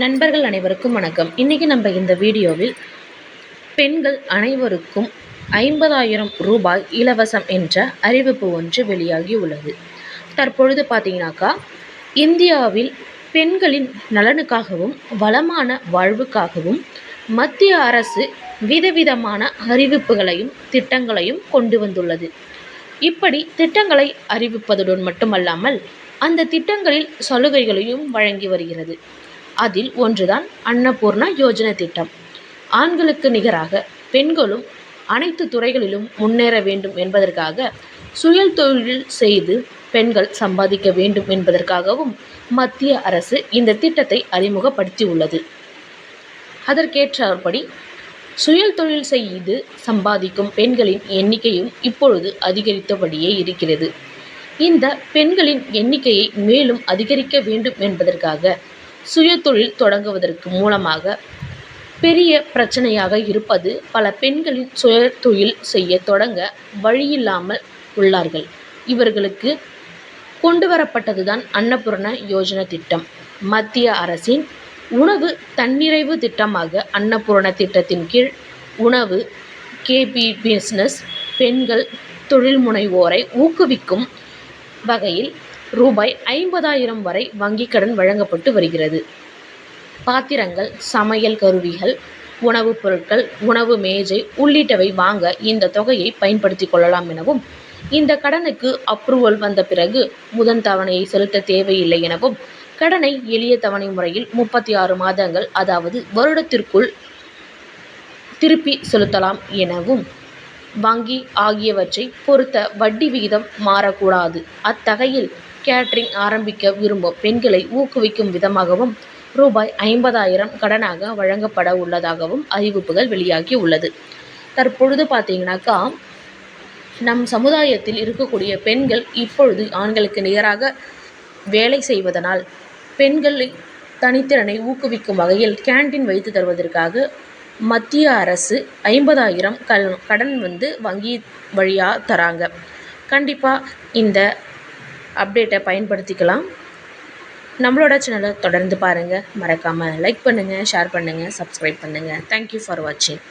நண்பர்கள் அனைவருக்கும் வணக்கம். இன்றைக்கி நம்ம இந்த வீடியோவில் பெண்கள் அனைவருக்கும் ஐம்பதாயிரம் ரூபாய் இலவசம் என்ற அறிவிப்பு ஒன்று வெளியாகி உள்ளது. தற்பொழுது பார்த்தீங்கன்னாக்கா இந்தியாவில் பெண்களின் நலனுக்காகவும் வளமான வாழ்வுக்காகவும் மத்திய அரசு விதவிதமான அறிவிப்புகளையும் திட்டங்களையும் கொண்டு வந்துள்ளது. இப்படி திட்டங்களை அறிவிப்பதுடன் மட்டுமல்லாமல் அந்த திட்டங்களில் சலுகைகளையும் வழங்கி வருகிறது. அதில் ஒன்றுதான் அன்னபூர்ணா யோஜன திட்டம். ஆண்களுக்கு நிகராக பெண்களும் அனைத்து துறைகளிலும் முன்னேற வேண்டும் என்பதற்காக சுய தொழில் செய்து பெண்கள் சம்பாதிக்க வேண்டும் என்பதற்காகவும் மத்திய அரசு இந்த திட்டத்தை அறிமுகப்படுத்தி உள்ளது அதற்கேற்றபடி சுய தொழில் செய்து சம்பாதிக்கும் பெண்களின் எண்ணிக்கையும் இப்பொழுது அதிகரித்தபடியே இருக்கிறது. இந்த பெண்களின் எண்ணிக்கையை மேலும் அதிகரிக்க வேண்டும் என்பதற்காக சுயதொழில் தொடங்குவதற்கு மூலமாக பெரிய பிரச்சனையாக இருப்பது பல பெண்களின் சுயதொழில் செய்ய தொடங்க வழியில்லாமல் உள்ளார்கள். இவர்களுக்கு கொண்டு வரப்பட்டதுதான் அன்னபூர்ண யோஜனா திட்டம். மத்திய அரசின் உணவு தன்னிறைவு திட்டமாக அன்னபூர்ண திட்டத்தின் கீழ் உணவு கேபி பிஸ்னஸ் பெண்கள் தொழில் முனைவோரை ஊக்குவிக்கும் வகையில் ரூபாய் ஐம்பதாயிரம் வரை வங்கிக் கடன் வழங்கப்பட்டு வருகிறது. பாத்திரங்கள் சமையல் கருவிகள் உணவுப் பொருட்கள் உணவு மேஜை உள்ளிட்டவை வாங்க இந்த தொகையை பயன்படுத்திக் கொள்ளலாம் எனவும் இந்த கடனுக்கு அப்ரூவல் வந்த பிறகு முதன் தவணையை செலுத்த தேவையில்லை எனவும் கடனை எளிய தவணை முறையில் முப்பத்தி ஆறு மாதங்கள் அதாவது வருடத்திற்குள் திருப்பி செலுத்தலாம் எனவும் வங்கி ஆகியவற்றை பொறுத்த வட்டி விகிதம் மாறக்கூடாது. அத்தகையில் கேட்டரிங் ஆரம்பிக்க விரும்பும் பெண்களை ஊக்குவிக்கும் விதமாகவும் ரூபாய் ஐம்பதாயிரம் கடனாக வழங்கப்பட உள்ளதாகவும் அறிவிப்புகள் வெளியாகி உள்ளது. தற்பொழுது பார்த்தீங்கன்னாக்கா நம் சமுதாயத்தில் இருக்கக்கூடிய பெண்கள் இப்பொழுது ஆண்களுக்கு நிகராக வேலை செய்வதனால் பெண்களை தனித்திறனை ஊக்குவிக்கும் வகையில் கேண்டீன் வைத்து தருவதற்காக மத்திய அரசு ஐம்பதாயிரம் கல் கடன் வந்து வங்கி வழியாக தராங்க. கண்டிப்பாக இந்த அப்டேட்டை பயன்படுத்திக்கலாம். நம்மளோட சேனலை தொடர்ந்து பாருங்கள் மறக்காமல் லைக் பண்ணுங்கள் ஷேர் பண்ணுங்கள் சப்ஸ்கிரைப் பண்ணுங்கள் தேங்க்யூ ஃபார் வாட்சிங்